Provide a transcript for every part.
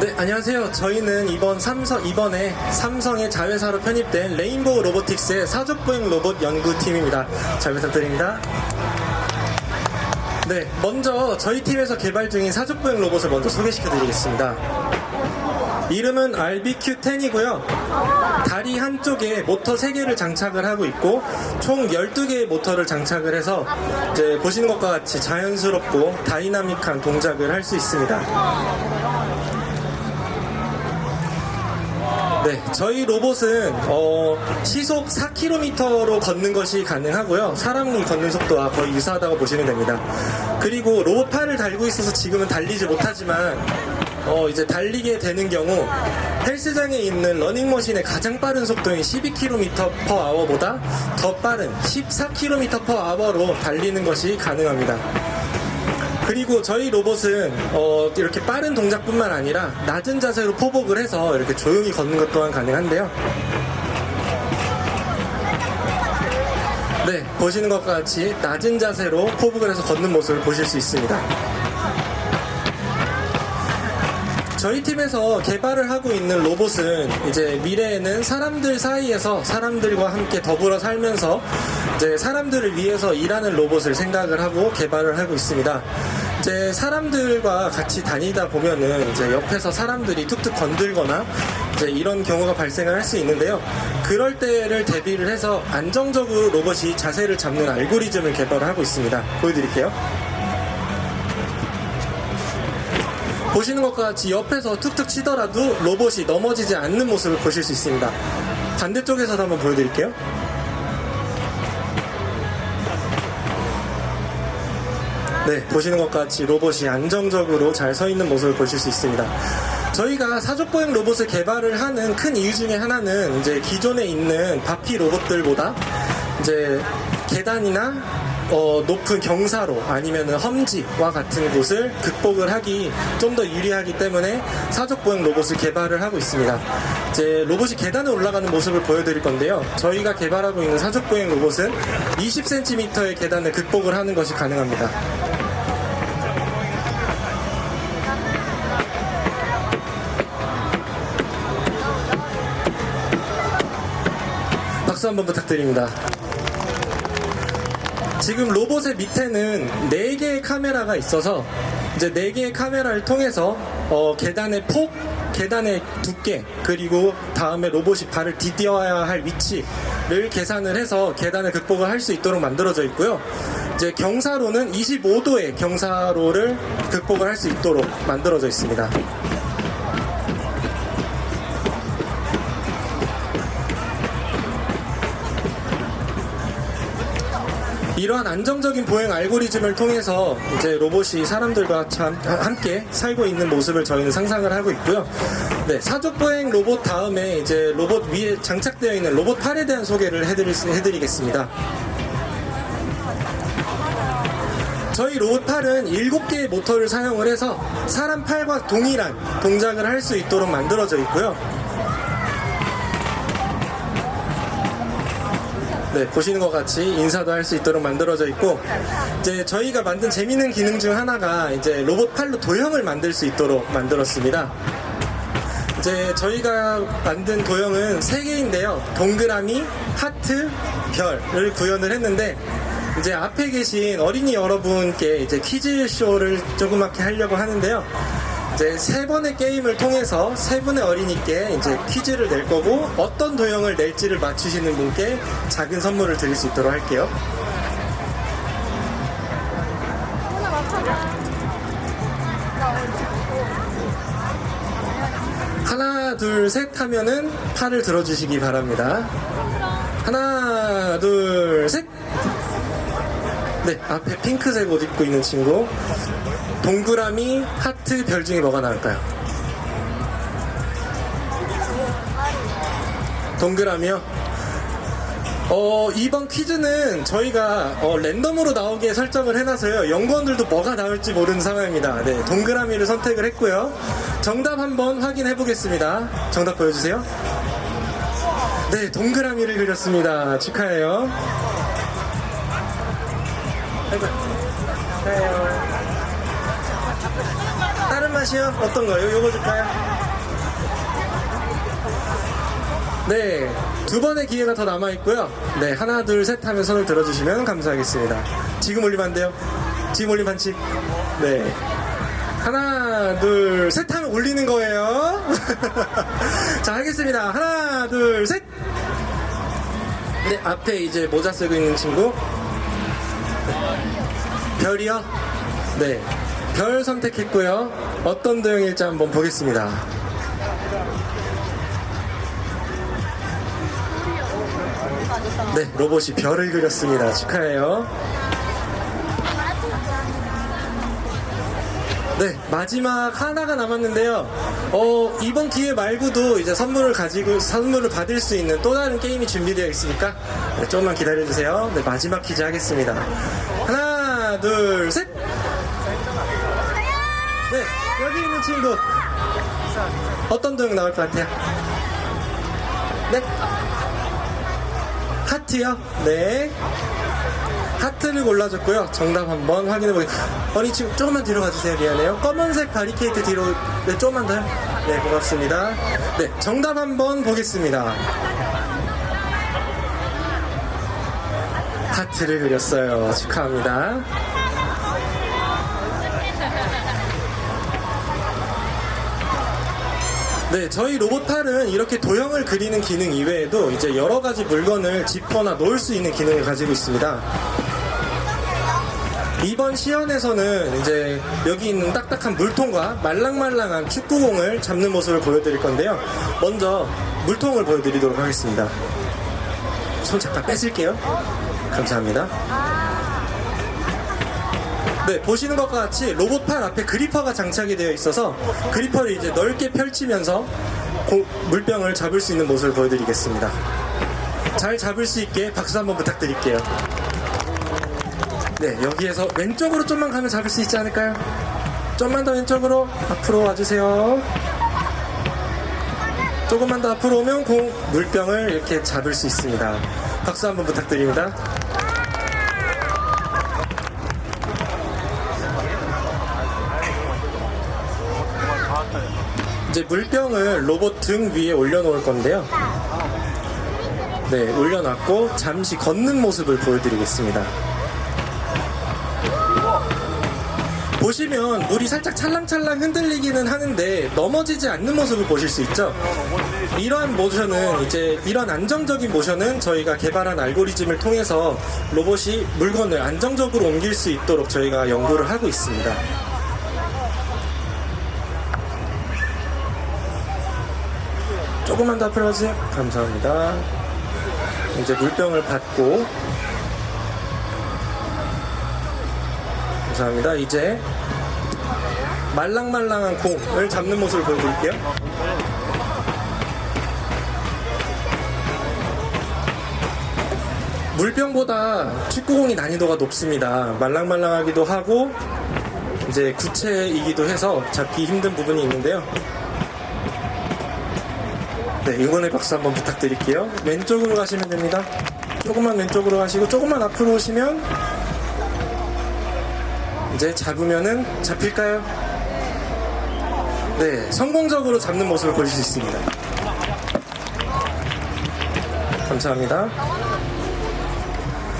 네, 안녕하세요. 저희는 이번 삼성, 이번에 삼성의 자회사로 편입된 레인보우 로보틱스의 사족보행 로봇 연구팀입니다. 잘 부탁드립니다. 네, 먼저 저희 팀에서 개발 중인 사족보행 로봇을 먼저 소개시켜 드리겠습니다. 이름은 RBQ10이고요. 다리 한쪽에 모터 3개를 장착을 하고 있고 총 12개의 모터를 장착을 해서 이제 보시는 것과 같이 자연스럽고 다이나믹한 동작을 할 수 있습니다. 네, 저희 로봇은 어, 시속 4km로 걷는 것이 가능하고요. 사람이 걷는 속도와 거의 유사하다고 보시면 됩니다. 그리고 로봇 팔을 달고 있어서 지금은 달리지 못하지만 어, 이제 달리게 되는 경우 헬스장에 있는 러닝머신의 가장 빠른 속도인 12km/h보다 더 빠른 14km/h로 달리는 것이 가능합니다. 그리고 저희 로봇은 어, 이렇게 빠른 동작뿐만 아니라 낮은 자세로 포복을 해서 이렇게 조용히 걷는 것 또한 가능한데요. 네, 보시는 것과 같이 낮은 자세로 포복을 해서 걷는 모습을 보실 수 있습니다. 저희 팀에서 개발을 하고 있는 로봇은 이제 미래에는 사람들 사이에서 사람들과 함께 더불어 살면서 이제 사람들을 위해서 일하는 로봇을 생각을 하고 개발을 하고 있습니다. 이제 사람들과 같이 다니다 보면은 이제 옆에서 사람들이 툭툭 건들거나 이제 이런 경우가 발생을 할 수 있는데요. 그럴 때를 대비를 해서 안정적으로 로봇이 자세를 잡는 알고리즘을 개발을 하고 있습니다. 보여드릴게요. 보시는 것과 같이 옆에서 툭툭 치더라도 로봇이 넘어지지 않는 모습을 보실 수 있습니다. 반대쪽에서도 한번 보여드릴게요. 네, 보시는 것과 같이 로봇이 안정적으로 잘 서 있는 모습을 보실 수 있습니다. 저희가 사족보행 로봇을 개발을 하는 큰 이유 중에 하나는 이제 기존에 있는 바피 로봇들보다 이제 계단이나 어, 높은 경사로 아니면 험지와 같은 곳을 극복을 하기 좀 더 유리하기 때문에 사족보행 로봇을 개발을 하고 있습니다. 이제 로봇이 계단을 올라가는 모습을 보여드릴 건데요. 저희가 개발하고 있는 사족보행 로봇은 20cm의 계단을 극복을 하는 것이 가능합니다. 박수 한번 부탁드립니다. 지금 로봇의 밑에는 4개의 카메라가 있어서 이제 4개의 카메라를 통해서 어, 계단의 폭, 계단의 두께, 그리고 다음에 로봇이 발을 디뎌야 할 위치를 계산을 해서 계단을 극복을 할 수 있도록 만들어져 있고요. 이제 경사로는 25도의 경사로를 극복을 할 수 있도록 만들어져 있습니다. 이러한 안정적인 보행 알고리즘을 통해서 이제 로봇이 사람들과 참 함께 살고 있는 모습을 저희는 상상을 하고 있고요. 네, 사족 보행 로봇 다음에 이제 로봇 위에 장착되어 있는 로봇 팔에 대한 소개를 해드리, 해드리겠습니다. 저희 로봇 팔은 7개의 모터를 사용을 해서 사람 팔과 동일한 동작을 할 수 있도록 만들어져 있고요. 네, 보시는 것 같이 인사도 할 수 있도록 만들어져 있고, 이제 저희가 만든 재미있는 기능 중 하나가 이제 로봇 팔로 도형을 만들 수 있도록 만들었습니다. 이제 저희가 만든 도형은 세 개인데요. 동그라미, 하트, 별을 구현을 했는데, 이제 앞에 계신 어린이 여러분께 이제 퀴즈 쇼를 조그맣게 하려고 하는데요. 이제 세 번의 게임을 통해서 세 분의 어린이께 이제 퀴즈를 낼 거고 어떤 도형을 낼지를 맞추시는 분께 작은 선물을 드릴 수 있도록 할게요. 하나, 둘, 셋 하면은 팔을 들어주시기 바랍니다. 하나, 둘, 셋! 네, 앞에 핑크색 옷 입고 있는 친구. 동그라미, 하트, 별 중에 뭐가 나을까요? 동그라미요? 어, 이번 퀴즈는 저희가 어, 랜덤으로 나오게 설정을 해놔서요. 연구원들도 뭐가 나올지 모르는 상황입니다. 네, 동그라미를 선택을 했고요. 정답 한번 확인해 보겠습니다. 정답 보여주세요. 네, 동그라미를 그렸습니다. 축하해요. 다른 말 하나씩요? 어떤 거요? 요거 줄까요? 네, 두 번의 기회가 더 남아 있고요. 네, 하나, 둘, 셋 하면 손을 들어주시면 감사하겠습니다. 지금 올리면 안 돼요? 지금 올리면 반칙. 네. 하나, 둘, 셋 하면 올리는 거예요. 자, 하겠습니다. 하나, 둘, 셋! 네, 앞에 이제 모자 쓰고 있는 친구. 별이요? 네. 별 선택했고요. 어떤 도형일지 한번 보겠습니다. 네, 로봇이 별을 그렸습니다. 축하해요. 네, 마지막 하나가 남았는데요. 어, 이번 기회 말고도 이제 선물을 가지고, 선물을 받을 수 있는 또 다른 게임이 준비되어 있으니까, 네, 조금만 기다려주세요. 네, 마지막 퀴즈 하겠습니다. 하나, 둘, 셋! 네, 여기 있는 친구. 어떤 도형 나올 것 같아요? 네? 하트요? 네. 하트를 골라줬고요. 정답 한번 확인해 보겠습니다. 어리 지금 조금만 뒤로 가주세요. 미안해요. 검은색 바리케이트 뒤로, 네, 조금만 더요. 네, 고맙습니다. 네, 정답 한번 보겠습니다. 하트를 그렸어요. 축하합니다. 네, 저희 로봇팔은 이렇게 도형을 그리는 기능 이외에도 이제 여러 가지 물건을 짚거나 놓을 수 있는 기능을 가지고 있습니다. 이번 시연에서는 이제 여기 있는 딱딱한 물통과 말랑말랑한 축구공을 잡는 모습을 보여드릴 건데요. 먼저 물통을 보여드리도록 하겠습니다. 손 잠깐 뺏을게요. 감사합니다. 네, 보시는 것과 같이 로봇팔 앞에 그리퍼가 장착이 되어 있어서 그리퍼를 이제 넓게 펼치면서 고- 물병을 잡을 수 있는 모습을 보여드리겠습니다. 잘 잡을 수 있게 박수 한번 부탁드릴게요. 네, 여기에서 왼쪽으로 좀만 가면 잡을 수 있지 않을까요? 좀만 더 왼쪽으로 앞으로 와주세요. 조금만 더 앞으로 오면 공 물병을 이렇게 잡을 수 있습니다. 박수 한번 부탁드립니다. 이제 물병을 로봇 등 위에 올려놓을 건데요. 네, 올려놨고 잠시 걷는 모습을 보여드리겠습니다. 보시면 물이 살짝 찰랑찰랑 흔들리기는 하는데 넘어지지 않는 모습을 보실 수 있죠. 이러한 모션은 이제 이런 안정적인 모션은 저희가 개발한 알고리즘을 통해서 로봇이 물건을 안정적으로 옮길 수 있도록 저희가 연구를 하고 있습니다. 조금만 더 앞으로 와주세요. 감사합니다. 이제 물병을 받고 감사합니다. 이제 말랑말랑한 공을 잡는 모습을 보여드릴게요. 물병보다 축구공이 난이도가 높습니다. 말랑말랑하기도 하고 이제 구체이기도 해서 잡기 힘든 부분이 있는데요. 네, 응원의 박수 한번 부탁드릴게요. 왼쪽으로 가시면 됩니다. 조금만 왼쪽으로 가시고 조금만 앞으로 오시면 이제 잡으면은 잡힐까요? 네, 성공적으로 잡는 모습을 보실 수 있습니다. 감사합니다.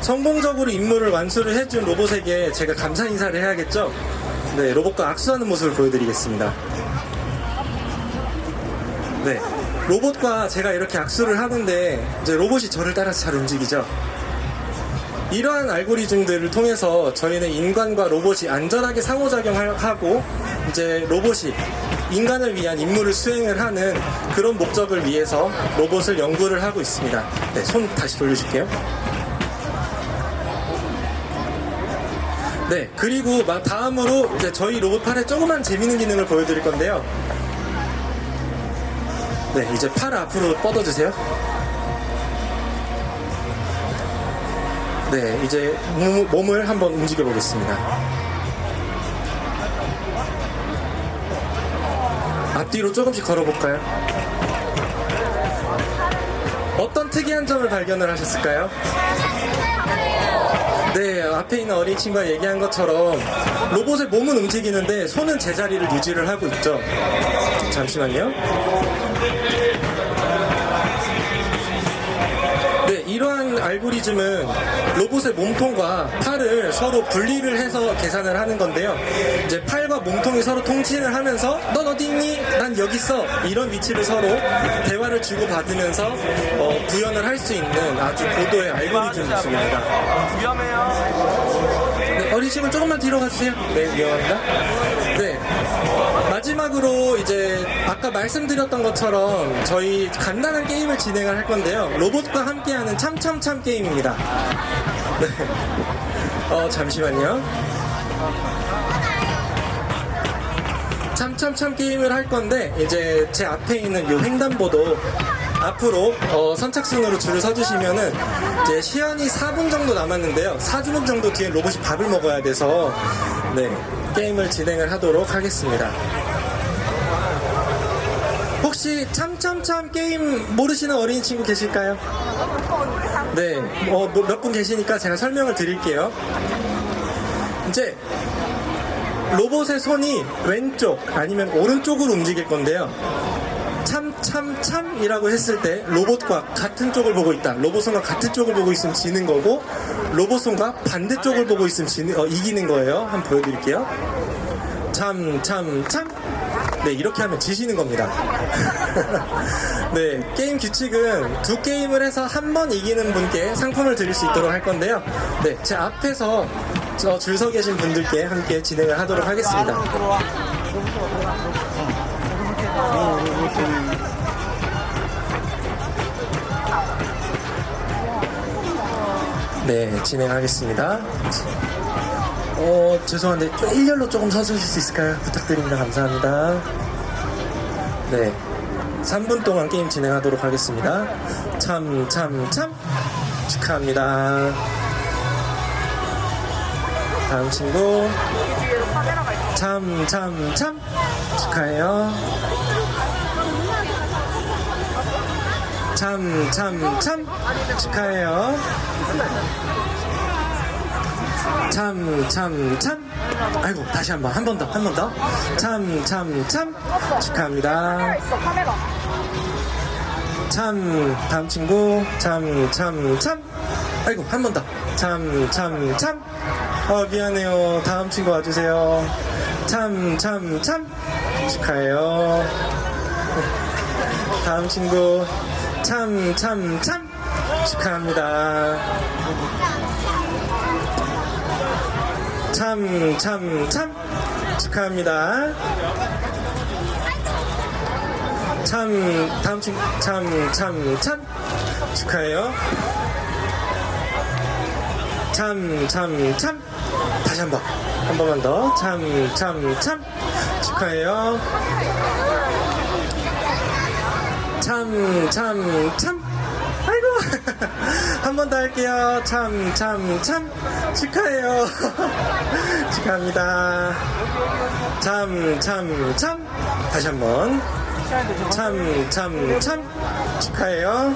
성공적으로 임무를 완수를 해준 로봇에게 제가 감사 인사를 해야겠죠? 네, 로봇과 악수하는 모습을 보여드리겠습니다. 네. 로봇과 제가 이렇게 악수를 하는데 이제 로봇이 저를 따라서 잘 움직이죠. 이러한 알고리즘들을 통해서 저희는 인간과 로봇이 안전하게 상호작용하고 이제 로봇이 인간을 위한 임무를 수행을 하는 그런 목적을 위해서 로봇을 연구를 하고 있습니다. 네, 손 다시 돌려줄게요. 네, 그리고 마- 다음으로 이제 저희 로봇팔의 조그만 재밌는 기능을 보여드릴 건데요. 네, 이제 팔 앞으로 뻗어주세요. 네, 이제 몸- 몸을 한번 움직여 보겠습니다. 앞뒤로 조금씩 걸어볼까요? 어떤 특이한 점을 발견을 하셨을까요? 네, 앞에 있는 어린 친구가 얘기한 것처럼 로봇의 몸은 움직이는데 손은 제자리를 유지를 하고 있죠. 잠시만요. 알고리즘은 로봇의 몸통과 팔을 서로 분리를 해서 계산을 하는 건데요. 이제 팔과 몸통이 서로 통신을 하면서 넌 어디 있니? 난 여기 있어. 이런 위치를 서로 대화를 주고받으면서 어, 구현을 할 수 있는 아주 고도의 알고리즘입니다. 위험해요. 네, 어린 친구 조금만 뒤로 가주세요. 네, 위험합니다. 네. 마지막으로 이제 아까 말씀드렸던 것처럼 저희 간단한 게임을 진행을 할 건데요. 로봇과 함께하는 참참참 게임입니다. 네. 어, 잠시만요. 참참참 게임을 할 건데 이제 제 앞에 있는 이 횡단보도 앞으로 어, 선착순으로 줄을 서주시면은 이제 시간이 4분 정도 남았는데요. 4분 정도 뒤에 로봇이 밥을 먹어야 돼서 네 게임을 진행을 하도록 하겠습니다. 혹시 참참참 게임 모르시는 어린 친구 계실까요? 네, 어, 몇 분 계시니까 제가 설명을 드릴게요. 이제 로봇의 손이 왼쪽 아니면 오른쪽으로 움직일 건데요. 참, 참, 참이라고 했을 때 로봇과 같은 쪽을 보고 있다. 로봇 손과 같은 쪽을 보고 있으면 지는 거고, 로봇 손과 반대쪽을 보고 있으면 지는, 어, 이기는 거예요. 한번 보여드릴게요. 참, 참, 참. 네, 이렇게 하면 지시는 겁니다. 네, 게임 규칙은 두 게임을 해서 한 번 이기는 분께 상품을 드릴 수 있도록 할 건데요. 네, 제 앞에서 줄서 계신 분들께 함께 진행을 하도록 하겠습니다. 네, 진행하겠습니다. 어, 죄송한데, 좀 일렬로 조금 서주실 수 있을까요? 부탁드립니다. 감사합니다. 네. 3분 동안 게임 진행하도록 하겠습니다. 참, 참, 참. 축하합니다. 다음 친구. 참, 참, 참. 축하해요. 참, 참, 참. 축하해요. 참, 참, 참. 아이고, 다시 한 번, 한 번 더, 한 번 더. 참, 참, 참. 축하합니다. 참, 다음 친구. 참, 참, 참. 아이고, 한 번 더. 참, 참, 참. 어, 미안해요. 다음 친구 와주세요. 참, 참, 참. 축하해요. 다음 친구. 참, 참, 참. 축하합니다. 참, 참, 참. 축하합니다. 참, 다음 친구, 참, 참, 참. 축하해요. 참, 참, 참. 다시 한 번. 한 번만 더. 참, 참, 참. 축하해요. 참, 참, 참. 아이고. 한 번 더 할게요. 참, 참, 참. 축하해요. 축하합니다. 참, 참, 참. 다시 한 번. 참, 참, 참. 축하해요.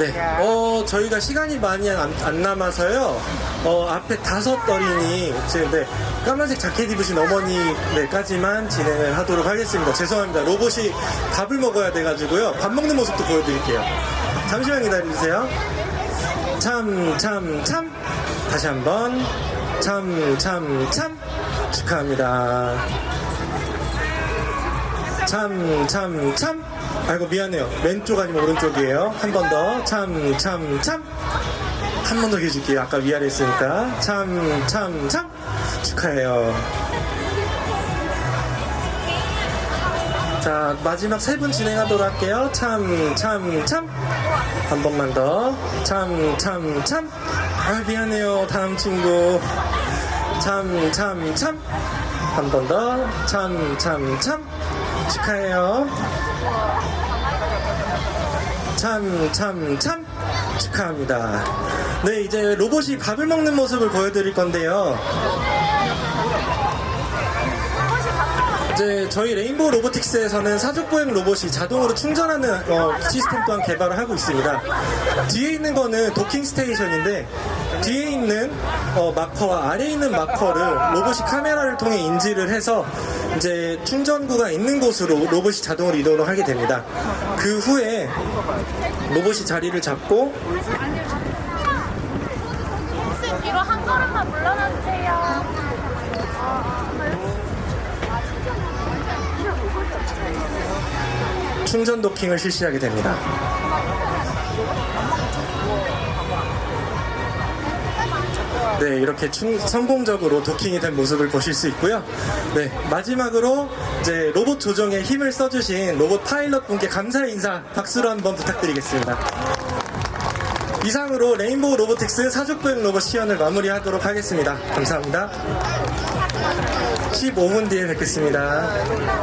네. 어, 저희가 시간이 많이 안, 안 남아서요. 어, 앞에 다섯 어린이, 지금, 네. 까만색 자켓 입으신 어머니, 네,까지만 진행을 하도록 하겠습니다. 죄송합니다. 로봇이 밥을 먹어야 돼가지고요. 밥 먹는 모습도 보여드릴게요. 잠시만 기다려주세요. 참, 참, 참. 다시 한 번. 참, 참, 참. 축하합니다. 참, 참, 참. 아이고, 미안해요. 왼쪽 아니면 오른쪽이에요. 한 번 더. 참, 참, 참. 한 번 더 해줄게요. 아까 위아래 했으니까. 참, 참, 참. 축하해요. 자, 마지막 세 분 진행하도록 할게요. 참, 참, 참. 한 번만 더. 참, 참, 참. 아, 미안해요. 다음 친구. 참, 참, 참. 한 번 더. 참, 참, 참. 축하해요. 참, 참, 참. 축하합니다. 네, 이제 로봇이 밥을 먹는 모습을 보여드릴 건데요. 이제 저희 레인보우 로보틱스에서는 사족보행 로봇이 자동으로 충전하는 어, 시스템 또한 개발을 하고 있습니다. 뒤에 있는 거는 도킹 스테이션인데 뒤에 있는 어, 마커와 아래에 있는 마커를 로봇이 카메라를 통해 인지를 해서 이제 충전구가 있는 곳으로 로봇이 자동으로 이동을 하게 됩니다. 그 후에 로봇이 자리를 잡고 한 걸음만 물러나 주 충전 도킹을 실시하게 됩니다. 네, 이렇게 충- 성공적으로 도킹이 된 모습을 보실 수 있고요. 네, 마지막으로 이제 로봇 조정에 힘을 써주신 로봇 파일럿 분께 감사의 인사 박수로 한번 부탁드리겠습니다. 이상으로 레인보우 로보틱스 사족보행 로봇 시연을 마무리하도록 하겠습니다. 감사합니다. 15분 뒤에 뵙겠습니다.